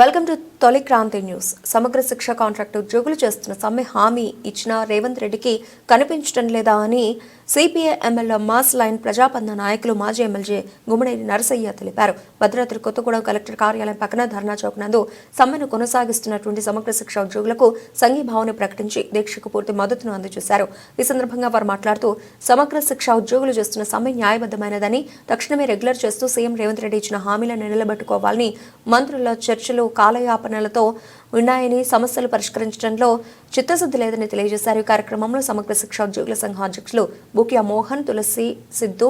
Welcome to తొలి Kranti news. సమగ్ర శిక్ష కాంట్రాక్ట్ ఉద్యోగులు చేస్తున్న సమ్మె హామీ ఇచ్చిన రేవంత్ రెడ్డికి కనిపించడం లేదా అని CPI MLA mass line Prajapantha నాయకులు మాజీ ఎమ్మెల్యే గుమ్మడేని నరసయ్య తెలిపారు. భద్రాద్రి కొత్తగూడెం కలెక్టర్ కార్యాలయం పక్కన ధర్నా చౌక్ నందు సమ్మెను కొనసాగిస్తున్నటువంటి సమగ్ర శిక్ష ఉద్యోగులకు సంఘీభావన ప్రకటించి దీక్షకు పూర్తి మద్దతును అందజేశారు. ఈ సందర్భంగా వారు మాట్లాడుతూ సమగ్ర శిక్ష ఉద్యోగులు చేస్తున్న సమ్మె న్యాయబద్దమైనదని తక్షణమే రెగ్యులర్ చేస్తూ సీఎం రేవంత్ రెడ్డి ఇచ్చిన హామీలను నిలబెట్టుకోవాలని మంత్రుల చర్చలు కాలయాపనలతో ఉన్నాయని సమస్యలు పరిష్కరించడంలో చిత్తశుద్ధి లేదని తెలియజేశారు. ఈ కార్యక్రమంలో సమగ్ర శిక్ష ఉద్యోగుల సంఘం అధ్యక్షులు బుకియా మోహన్ తులసి సిద్ధు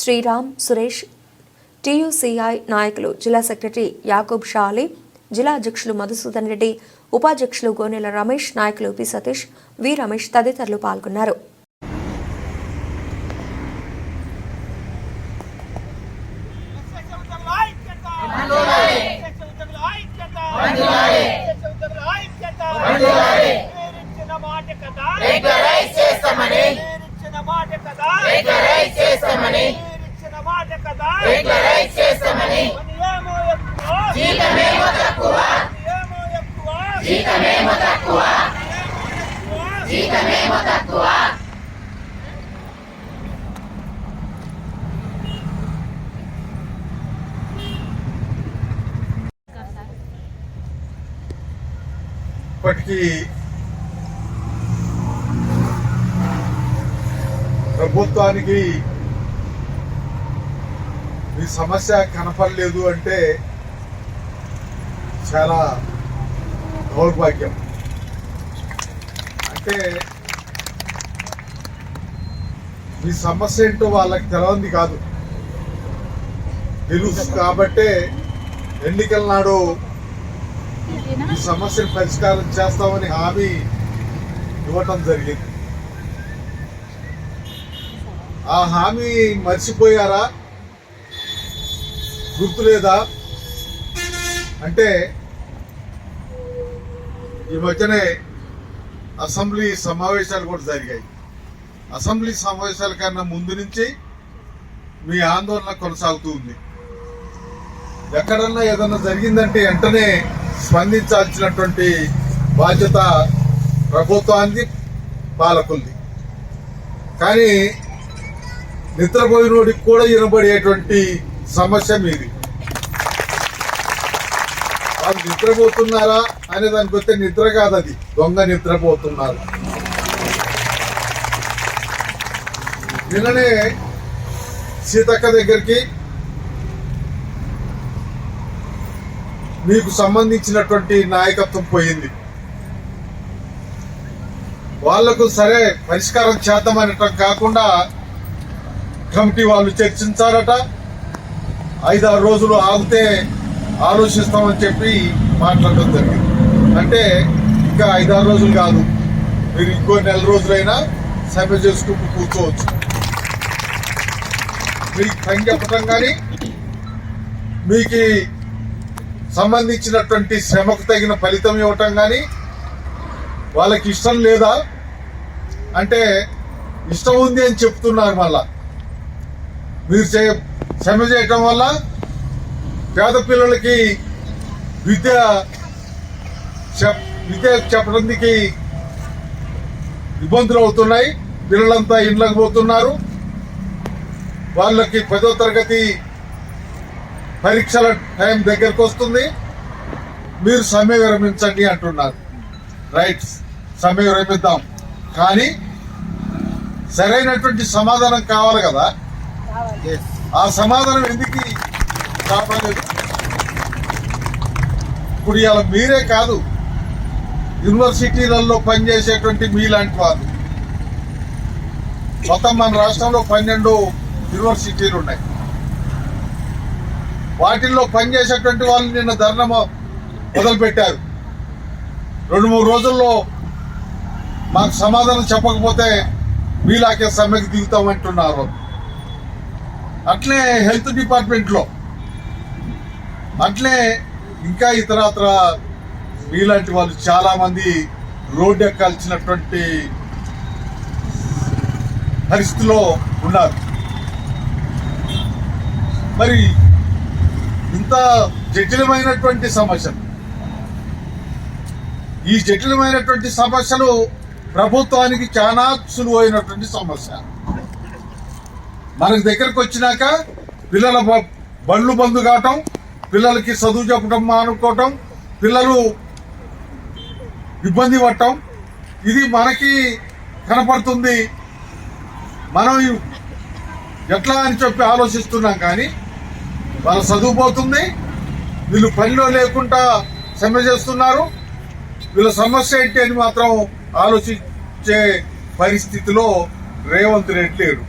శ్రీరామ్ సురేష్ టీయూసీఐ నాయకులు జిల్లా సెక్రటరీ యాకూబ్ షాలి జిల్లా అధ్యక్షులు మధుసూదన్ రెడ్డి ఉపాధ్యక్షులు గోనెల రమేష్ నాయకులు పి సతీష్ వి రమేష్ తదితరులు పాల్గొన్నారు. చేస్తామని. మాట కదా రెగ్యులరైజ్ చేస్తామని. జీతమేమో తక్కువ. జీతమేమో తక్కువ. జీతమేమో తక్కువ. ఇప్పటికీ ప్రభుత్వానికి మీ సమస్య కనపడలేదు అంటే చాలా దౌర్భాగ్యం. అంటే మీ సమస్య ఏంటో వాళ్ళకి తెలవంది కాదు. తెలుసు కాబట్టే ఎన్నికల నాడు ఈ సమస్యను పరిష్కారం చేస్తామని హామీ ఇవ్వటం జరిగింది. ఆ హామీ మర్చిపోయారా? గుర్తులేదా? అంటే ఈ మధ్యనే అసెంబ్లీ సమావేశాలు కూడా జరిగాయి. అసెంబ్లీ సమావేశాల కన్నా ముందు నుంచి మీ ఆందోళన కొనసాగుతూ ఉంది. ఎక్కడన్నా ఏదన్నా జరిగిందంటే వెంటనే స్పందించాల్సినటువంటి బాధ్యత ప్రభుత్వానికి పాలకులది. కానీ నిద్రపోయినోడికి కూడా వినబడేటువంటి సమస్య మీది. వాళ్ళు నిద్రపోతున్నారా అనే దానికి వస్తే నిద్ర కాదు అది దొంగ నిద్రపోతున్నారు. నిన్ననే సీతక్క దగ్గరికి మీకు సంబంధించినటువంటి నాయకత్వం పోయింది. వాళ్ళకు సరే పరిష్కారం చేద్దామనటం కాకుండా కమిటీ వాళ్ళు చర్చించారట. ఐదారు రోజులు ఆగితే ఆలోచిస్తామని చెప్పి మాట్లాడడం జరిగింది. అంటే ఇంకా ఐదారు రోజులు కాదు. మీరు ఇంకో నెల రోజులైనా సభ చేసుకుంటూ కూర్చోవచ్చు. మీకు పని చెప్పటం కానీ మీకు సంబంధించినటువంటి శ్రమకు తగిన ఫలితం ఇవ్వటం కానీ వాళ్ళకి ఇష్టం లేదా? అంటే ఇష్టం ఉంది అని చెప్తున్నారు మళ్ళా. మీరు చే శ్రమ చేయటం వల్ల పేద పిల్లలకి విద్య విద్య చెప్పడానికి ఇబ్బందులు అవుతున్నాయి. పిల్లలంతా ఇండ్లకు పోతున్నారు. వాళ్ళకి పదో తరగతి పరీక్షల టైం దగ్గరకు వస్తుంది. మీరు సమ్మె విరమించండి అంటున్నారు. రైట్ సమ్మె విరమిద్దాం. కానీ సరైనటువంటి సమాధానం కావాలి కదా? ఆ సమాధానం ఎందుకు కాపాడలేదు ఇప్పుడు ఇలా మీరే కాదు యూనివర్సిటీలలో పనిచేసేటువంటి మీలాంటి వాళ్ళు. మొత్తం మన రాష్ట్రంలో పన్నెండు యూనివర్సిటీలు ఉన్నాయి. వాటిల్లో పనిచేసేటువంటి వాళ్ళు నిన్న ధర్నా మొదలుపెట్టారు. రెండు మూడు రోజుల్లో మాకు సమాధానం చెప్పకపోతే మీలాకే సమ్మెకి దిగుతామంటున్నారు. అట్లే హెల్త్ డిపార్ట్మెంట్లో అట్లే ఇంకా ఇతరత్ర మీలాంటి వాళ్ళు చాలా మంది రోడ్డు ఎక్కాల్సినటువంటి పరిస్థితిలో ఉన్నారు. మరి ఇంత జటిలమైనటువంటి సమస్యలు. ఈ జటిలమైనటువంటి సమస్యలు ప్రభుత్వానికి చాలా సులువైనటువంటి సమస్య. మనకి దగ్గరకు వచ్చినాక పిల్లల బళ్ళు బంద్ కావటం పిల్లలకి చదువు చెప్పడం మానుకోవటం పిల్లలు ఇబ్బంది పడటం ఇది మనకి కనపడుతుంది. మనం ఎట్లా అని చెప్పి ఆలోచిస్తున్నాం కానీ వాళ్ళ చదువు పోతుంది వీళ్ళు పనిలో లేకుండా సమ్మె చేస్తున్నారు. వీళ్ళ సమస్య ఏంటి అని మాత్రం ఆలోచించే పరిస్థితిలో రేవంత్ రెడ్డి లేడు.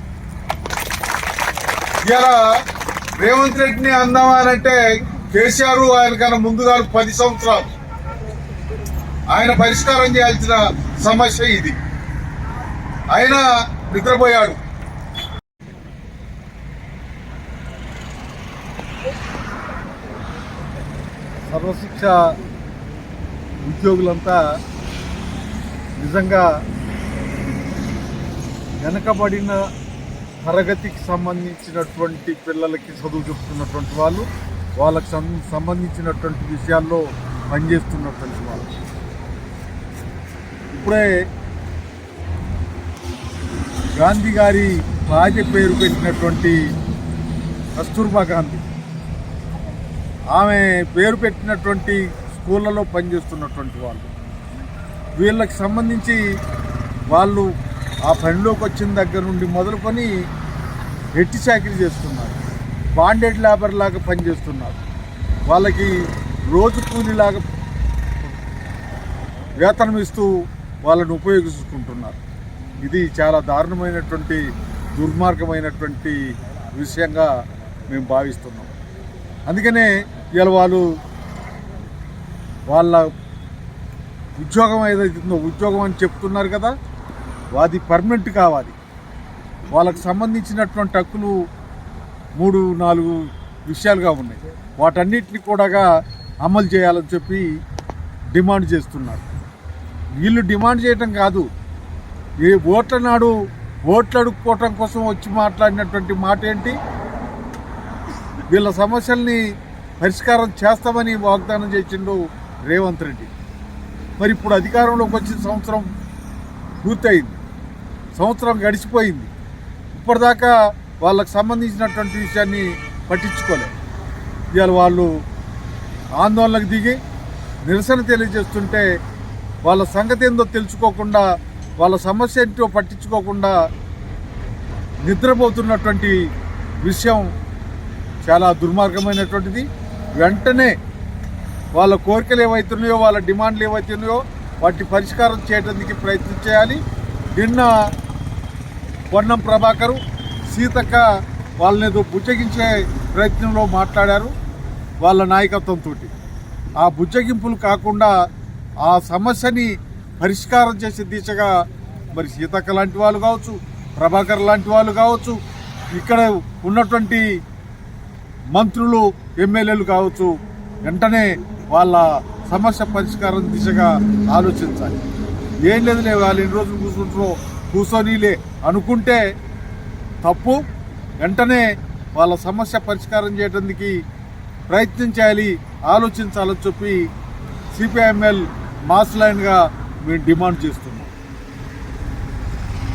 ఇలా రేవంత్ రెడ్డిని అందామనంటే కేసీఆర్ ఆయన కన్నా ముందుగా పది సంవత్సరాలు. ఆయన పరిష్కారం చేయాల్సిన సమస్య ఇది. ఆయన నిద్రపోయాడు. సర్వశిక్ష ఉద్యోగులంతా నిజంగా వెనకబడిన తరగతికి సంబంధించినటువంటి పిల్లలకి చదువు చెప్తున్నటువంటి వాళ్ళు వాళ్ళకి సం- సంబంధించినటువంటి విషయాల్లో పనిచేస్తున్నటువంటి వాళ్ళు. ఇప్పుడే గాంధీ గారి భార్య పేరు పెట్టినటువంటి కస్తూర్బా గాంధీ. ఆమె పేరు పెట్టినటువంటి స్కూళ్ళలో పనిచేస్తున్నటువంటి వాళ్ళు. వీళ్ళకి సంబంధించి వాళ్ళు ఆ పనిలోకి వచ్చిన దగ్గర నుండి మొదలుకొని ఎట్టి చాకరీ చేస్తున్నారు. బాండెడ్ లేబర్ లాగా పనిచేస్తున్నారు. వాళ్ళకి రోజు కూలీలాగా వేతనం ఇస్తూ వాళ్ళని ఉపయోగించుకుంటున్నారు. ఇది చాలా దారుణమైనటువంటి దుర్మార్గమైనటువంటి విషయంగా మేము భావిస్తున్నాం. అందుకనే ఇవాళ వాళ్ళు వాళ్ళ ఉద్యోగం ఏదైతుందో ఉద్యోగం అని చెప్తున్నారు కదా అది పర్మనెంట్ కావాలి. వాళ్ళకి సంబంధించినటువంటి హక్కులు మూడు నాలుగు విషయాలుగా ఉన్నాయి. వాటన్నిటిని కూడా అమలు చేయాలని చెప్పి డిమాండ్ చేస్తున్నారు. వీళ్ళు డిమాండ్ చేయటం కాదు. ఏ ఓట్ల నాడు ఓట్లు అడుక్కోవటం కోసం వచ్చి మాట్లాడినటువంటి మాట ఏంటి? వీళ్ళ సమస్యల్ని పరిష్కారం చేస్తామని వాగ్దానం చేసిండు రేవంత్ రెడ్డి. మరి ఇప్పుడు అధికారంలోకి వచ్చిన సంవత్సరం పూర్తయింది. సంవత్సరం గడిచిపోయింది. ఇప్పటిదాకా వాళ్ళకు సంబంధించినటువంటి విషయాన్ని పట్టించుకోలేదు ఇవాళ వాళ్ళు ఆందోళనకు దిగి నిరసన తెలియజేస్తుంటే వాళ్ళ సంగతి ఏందో తెలుసుకోకుండా వాళ్ళ సమస్య ఏంటో పట్టించుకోకుండా నిద్రపోతున్నటువంటి విషయం చాలా దుర్మార్గమైనటువంటిది. వెంటనే వాళ్ళ కోరికలు ఏవైతున్నాయో వాళ్ళ డిమాండ్లు ఏవైతున్నాయో వాటి పరిష్కారం చేయడానికి ప్రయత్నం చేయాలి. నిన్న పొన్నం ప్రభాకరు సీతక్క వాళ్ళని ఏదో బుజ్జగించే ప్రయత్నంలో మాట్లాడారు వాళ్ళ నాయకత్వంతో ఆ బుజ్జగింపులు కాకుండా ఆ సమస్యని పరిష్కారం చేసే దిశగా మరి సీతక్క లాంటి వాళ్ళు కావచ్చు ప్రభాకర్ లాంటి వాళ్ళు కావచ్చు ఇక్కడ ఉన్నటువంటి మంత్రులు ఎమ్మెల్యేలు కావచ్చు వెంటనే వాళ్ళ సమస్య పరిష్కారం దిశగా ఆలోచించాలి. ఏం లేదులే వాళ్ళు ఎన్ని రోజులు కూర్చుంటారో కూర్చొనిలే అనుకుంటే తప్పు. వెంటనే వాళ్ళ సమస్య పరిష్కారం చేయడానికి ప్రయత్నం చేయాలి ఆలోచించాలని చెప్పి సిపిఐఎంఎల్ మాస్ లైన్గా మేము డిమాండ్ చేస్తున్నాం.